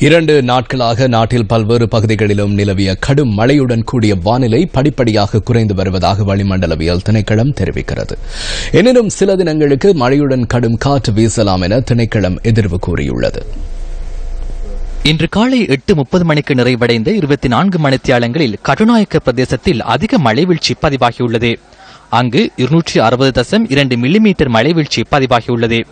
இரண்டு நாட்களாக நாட்டில் பல்வேறு பகுதிகளிலும் நிலவிய கடும் மழையுடன் கூடிய வானிலை படிப்படியாக குறைந்து வருவதாக வளிமண்டலவியல் திணைக்களம் தெரிவிக்கிறது. எனினும் சில தினங்களுக்கு மழையுடன் கடும் காற்று வீசலாம் என திணைக்களம் எதிர்வு கூறியுள்ளது. இன்று காலை எட்டு முப்பது மணிக்கு நிறைவடைந்த இருபத்தி நான்கு மணித்தியாலங்களில் கட்டுநாயக்க பிரதேசத்தில் அதிக மழைவீழ்ச்சி பதிவாகியுள்ளது. அங்கு இருநூற்றி அறுபது தசம் இரண்டு மில்லிமீட்டர் மழைவீழ்ச்சி பதிவாகியுள்ளது.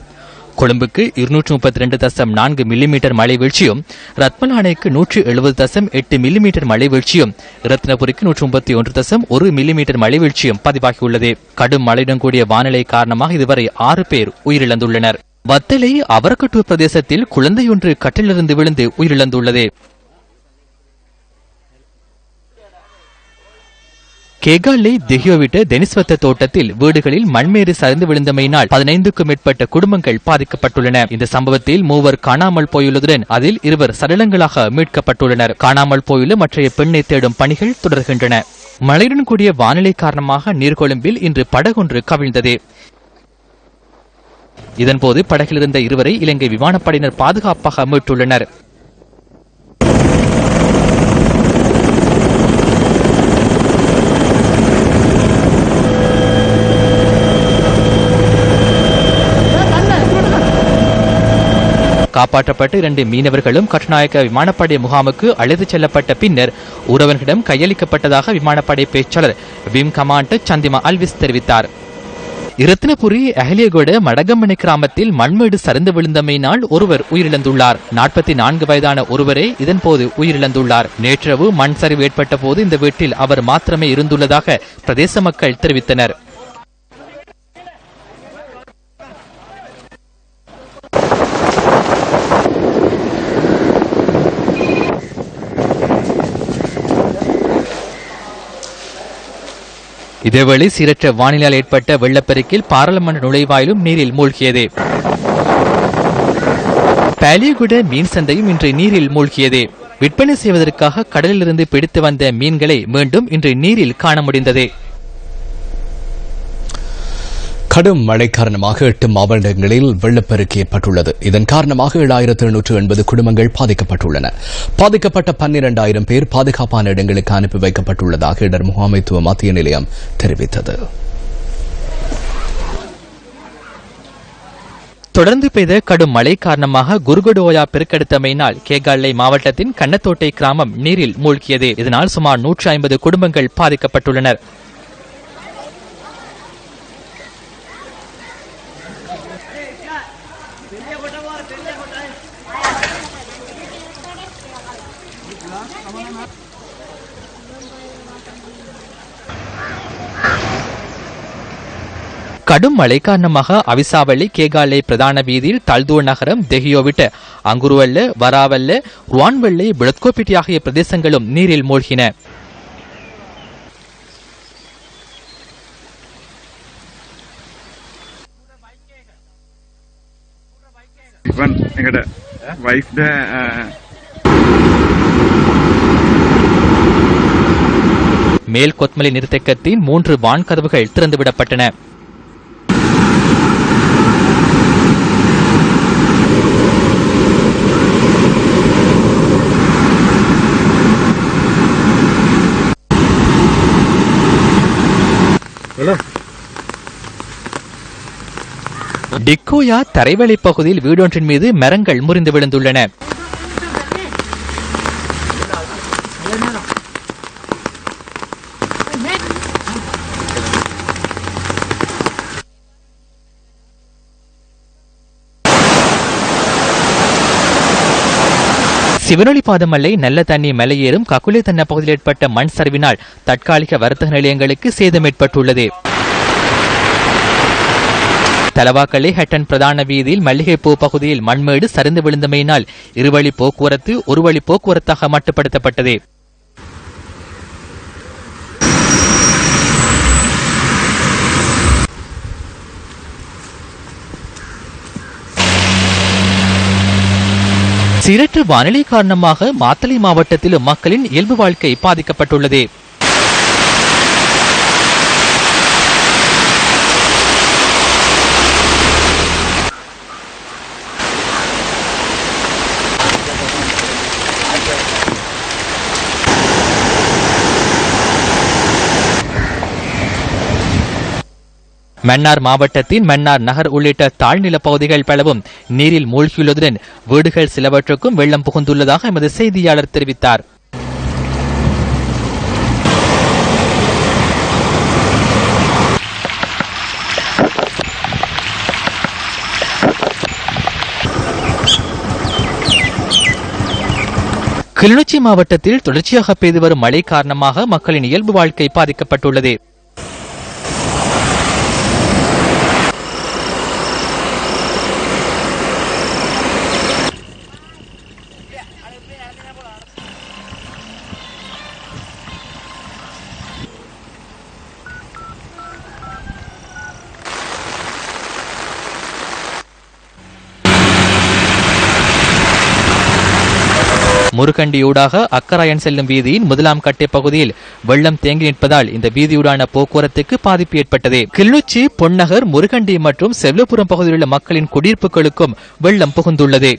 கொழும்புக்கு இருநூற்று முப்பத்தி ரெண்டு தசம் நான்கு மில்லிமீட்டர் மழை வீழ்ச்சியும் ரத்மலானைக்கு நூற்று எழுபது தசம் எட்டு மில்லிமீட்டர் மழை வீழ்ச்சியும் ரத்னபுரிக்கு நூற்று முப்பத்தி ஒன்று தசம் ஒரு மில்லிமீட்டர் மழை வீழ்ச்சியும் பதிவாகியுள்ளது. கடும் மழையுடன் கூடிய வானிலை காரணமாக இதுவரை ஆறு பேர் உயிரிழந்துள்ளனர். வத்தலை அவரக்கட்டூர் பிரதேசத்தில் குழந்தையொன்று கட்டிலிருந்து விழுந்து உயிரிழந்துள்ளது. கேகாலை திகியோவிட்ட தெனிஸ்வத்த தோட்டத்தில் வீடுகளில் மண்மேறு சரிந்து விழுந்தமையினால் பதினைந்துக்கும் மேற்பட்ட குடும்பங்கள் பாதிக்கப்பட்டுள்ளன. இந்த சம்பவத்தில் மூவர் காணாமல் போயுள்ளதுடன் அதில் இருவர் சடலங்களாக மீட்கப்பட்டுள்ளனர். காணாமல் போயுள்ள மற்றைய பெண்ணை தேடும் பணிகள் தொடர்கின்றன. மழையுடன் கூடிய வானிலை காரணமாக நீர்கொழும்பில் இன்று படகொன்று கவிழ்ந்தது. இதன்போது படகிலிருந்த இருவரை இலங்கை விமானப்படையினர் பாதுகாப்பாக மீட்டுள்ளனர். காப்பாற்றப்பட்டு இரண்டு மீனவர்களும் கட்டுநாயக்க விமானப்படை முகாமுக்கு அழைத்துச் செல்லப்பட்ட பின்னர் உறவர்களிடம் கையளிக்கப்பட்டதாக விமானப்படை பேச்சாளர் விம் கமாண்டர் சந்திமா அல்விஸ் தெரிவித்தார். இரத்தினபுரி அகலியகோட மடகம்மணி கிராமத்தில் மண்மேடு சரிந்து விழுந்தமையினால் ஒருவர் உயிரிழந்துள்ளார். நாற்பத்தி நான்கு வயதான ஒருவரே இதன்போது உயிரிழந்துள்ளார். நேற்றிரவு மண் சரிவு ஏற்பட்ட போது இந்த வீட்டில் அவர் மாத்திரமே இருந்துள்ளதாக பிரதேச மக்கள் தெரிவித்தனர். இதேவேளை சீரற்ற வானிலையால் ஏற்பட்ட வெள்ளப்பெருக்கில் பாராளுமன்ற நுழைவாயிலும் நீரில் மூழ்கியது. பாலியகுட மீன் சந்தையும் இன்று நீரில் மூழ்கியது. விற்பனை செய்வதற்காக கடலிலிருந்து பிடித்து வந்த மீன்களை மீண்டும் இன்று நீரில் காண முடிந்தது. கடும் மழை காரணமாக எட்டு மாவட்டங்களில் வெள்ளப்பெருக்கு ஏற்பட்டுள்ளது இதன் காரணமாக ஏழாயிரத்து எண்ணூற்று எண்பது குடும்பங்கள் பாதிக்கப்பட்டுள்ளன. பாதிக்கப்பட்ட பன்னிரண்டாயிரம் பேர் பாதுகாப்பான இடங்களுக்கு அனுப்பி வைக்கப்பட்டுள்ளதாக இடர் முகாமைத்துவ மத்திய நிலையம் தெரிவித்தது. தொடர்ந்து பெய்த கடும் மழை காரணமாக குருகுடோயா பெருக்கெடுத்தமையினால் கேகாலை மாவட்டத்தின் கண்ணத்தோட்டை கிராமம் நீரில் மூழ்கியது. இதனால் சுமார் நூற்றி ஐம்பது குடும்பங்கள் பாதிக்கப்பட்டுள்ளனர். கடும் மழை காரணமாக அவிசாவளி கேகாலை பிரதான வீதியில் தல்தூர் நகரம் தெஹியோவிட்டு அங்குருவல்லு வராவல்ல ருவான்வெள்ளை பிளத்கோபிட்டி ஆகிய பிரதேசங்களும் நீரில் மூழ்கின. വൈഫൻ നിങ്ങളുടെ വൈഫിന്റെ மேல் கொத்மலி நீர்த்தேக்கத்தின் மூன்று வான்கதவுகள் திறந்துவிடப்பட்டன Hello. டிக்கோயா தரைவழி பகுதியில் வீடொன்றின் மீது மரங்கள் முறிந்து விழுந்துள்ளன. சிவனொளிபாதமல்லை நல்ல தண்ணி மலையேறும் கக்குலை தன்ன பகுதியில் ஏற்பட்ட மண் சரிவினால் தற்காலிக வர்த்தக நிலையங்களுக்கு சேதம் ஏற்பட்டுள்ளது. தலவாக்கலை ஹட்டன் பிரதான வீதியில் மல்லிகைப்பூ பகுதியில் மண்மேடு சரிந்து விழுந்தமையினால் இருவழி போக்குவரத்து ஒரு வழி போக்குவரத்தாக மட்டுப்படுத்தப்பட்டது. சீரற்ற வானிலை காரணமாக மாத்தளை மாவட்டத்திலும் மக்களின் இயல்பு வாழ்க்கை பாதிக்கப்பட்டுள்ளது. மன்னார் மாவட்டத்தின் மன்னார் நகர் உள்ளிட்ட தாழ்நில பகுதிகள் பலவும் நீரில் மூழ்கியுள்ளதுடன் வீடுகள் சிலவற்றுக்கும் வெள்ளம் புகுந்துள்ளதாக எமது செய்தியாளர் தெரிவித்தார். கிளிநொச்சி மாவட்டத்தில் தொடர்ச்சியாக பெய்து வரும் மழை காரணமாக மக்களின் இயல்பு வாழ்க்கை பாதிக்கப்பட்டுள்ளது. முருகண்டியூடாக அக்கராயன் செல்லும் வீதியின் முதலாம் கட்டை பகுதியில் வெள்ளம் தேங்கி நிற்பதால் இந்த வீதியூடான போக்குவரத்துக்கு பாதிப்பு ஏற்பட்டது. கிளிநொச்சி பொன்னகர் முருகண்டி மற்றும் செவ்வப்புறம் பகுதியில் உள்ள மக்களின் குடியிருப்புகளுக்கும் வெள்ளம் புகுந்துள்ளது.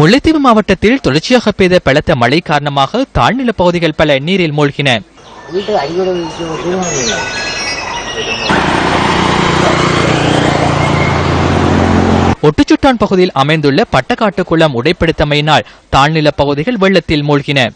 முல்லைத்தீவு மாவட்டத்தில் தொடர்ச்சியாக பெய்த பலத்த மழை காரணமாக தாழ்நில பகுதிகள் பல நீரில் மூழ்கின. ஒட்டுச்சுட்டான் பகுதியில் அமைந்துள்ள பட்டக்காட்டு குளம் உடைப்பிடித்தமையினால் தாழ்நில பகுதிகள் வெள்ளத்தில் மூழ்கின.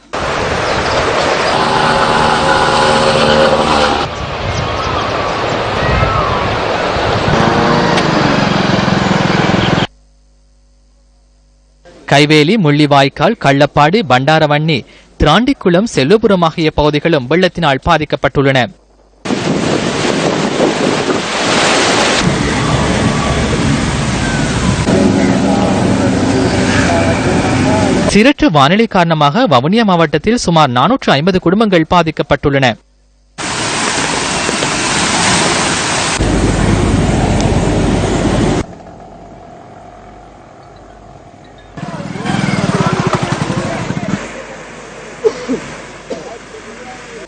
கைவேலி முள்ளிவாய்க்கால் கள்ளப்பாடு பண்டாரவன்னி திராண்டிக்குளம் செல்லுபுரம் ஆகிய பகுதிகளும் வெள்ளத்தினால் பாதிக்கப்பட்டுள்ளன. சீரற்ற வானிலை காரணமாக வவுனியா மாவட்டத்தில் சுமார் நானூற்று ஐம்பது குடும்பங்கள் பாதிக்கப்பட்டுள்ளன.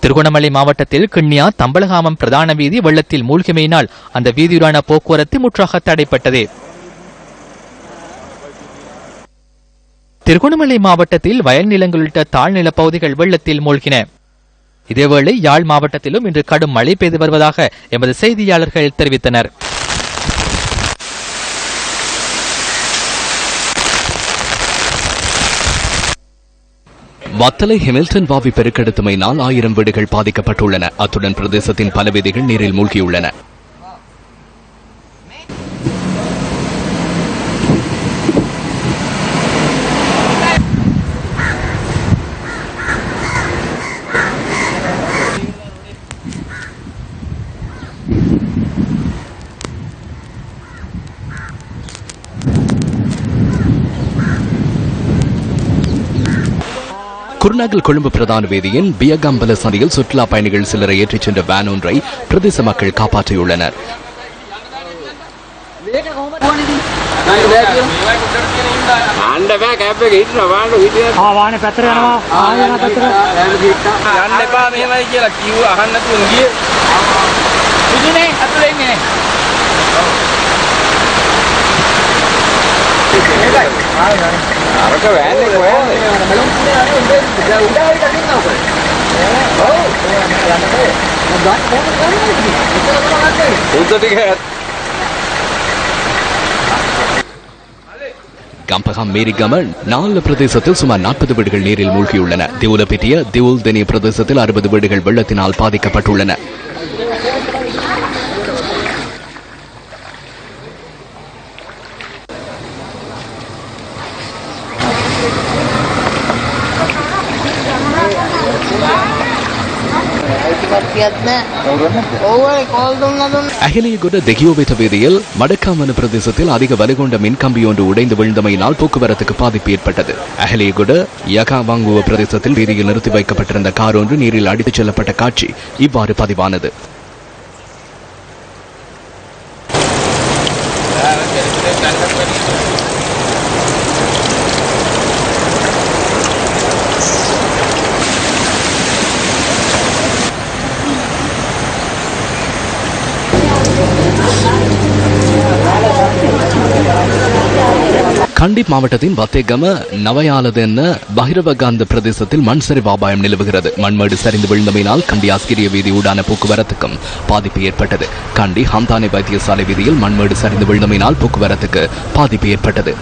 திருகோணமலை மாவட்டத்தில் கிண்ணியா தம்பலகாமம் பிரதான வீதி வெள்ளத்தில் மூழ்கிமையினால் அந்த வீதியுடான போக்குவரத்து முற்றாக தடைப்பட்டது. திருகோணமலை மாவட்டத்தில் வயல் நிலங்கள் உள்ளிட்ட தாழ்நில பகுதிகள் வெள்ளத்தில் மூழ்கின. இதேவேளை யாழ் மாவட்டத்திலும் இன்று கடும் மழை பெய்து வருவதாக எமது செய்தியாளர்கள் தெரிவித்தனர். வத்தலை ஹெமில்டன் வாவி பெருக்கெடுத்தமையினால் ஆயிரம் வீடுகள் பாதிக்கப்பட்டுள்ளன. அத்துடன் பிரதேசத்தின் பல வீதிகள் நீரில் மூழ்கியுள்ளன. குருநாகல் கொழும்பு பிரதான வேதியின் பியகம்பல சந்தையில் சுற்றுலா பயணிகள் சிலரை ஏற்றிச் சென்ற வேன் ஒன்றை பிரதேச மக்கள் காப்பாற்றியுள்ளனர் Thank you. അതൊക്കെ വേണ്ടേ പോയാൽ கம்பகம் மேரி கமல் நாலு பிரதேசத்தில் சுமார் நாற்பது வீடுகள் நீரில் மூழ்கியுள்ளன. திவுலப்பெட்டிய திவுல் தினி பிரதேசத்தில் அறுபது வீடுகள் வெள்ளத்தினால் பாதிக்கப்பட்டுள்ளன. அகிலியகுட தெகியோவித வீதியில் மடக்காமனு பிரதேசத்தில் அதிக வலுகொண்ட மின்கம்பியொன்று உடைந்து விழுந்தமையினால் போக்குவரத்துக்கு பாதிப்பு ஏற்பட்டது. அகிலியகுட யகாவாங்குவ பிரதேசத்தில் வீதியில் நிறுத்தி வைக்கப்பட்டிருந்த கார் ஒன்று நீரில் அடித்துச் செல்லப்பட்ட காட்சி இவ்வாறு பதிவானது. கண்டி மாவட்டத்தின் வத்தேகம நவையாலது நவயாலதென்ன பகிரவகாந்த பிரதேசத்தில் மண் சரிவு அபாயம் நிலவுகிறது மண்மேடு சரிந்து விழுந்தமையினால் கண்டி ஆஸ்கிரிய வீதி ஊடான போக்குவரத்துக்கும் பாதிப்பு ஏற்பட்டது. கண்டி ஹந்தானே வைத்தியசாலை வீதியில் மண்மேடு சரிந்து விழுந்தமையினால் போக்குவரத்துக்கு பாதிப்பு ஏற்பட்டது.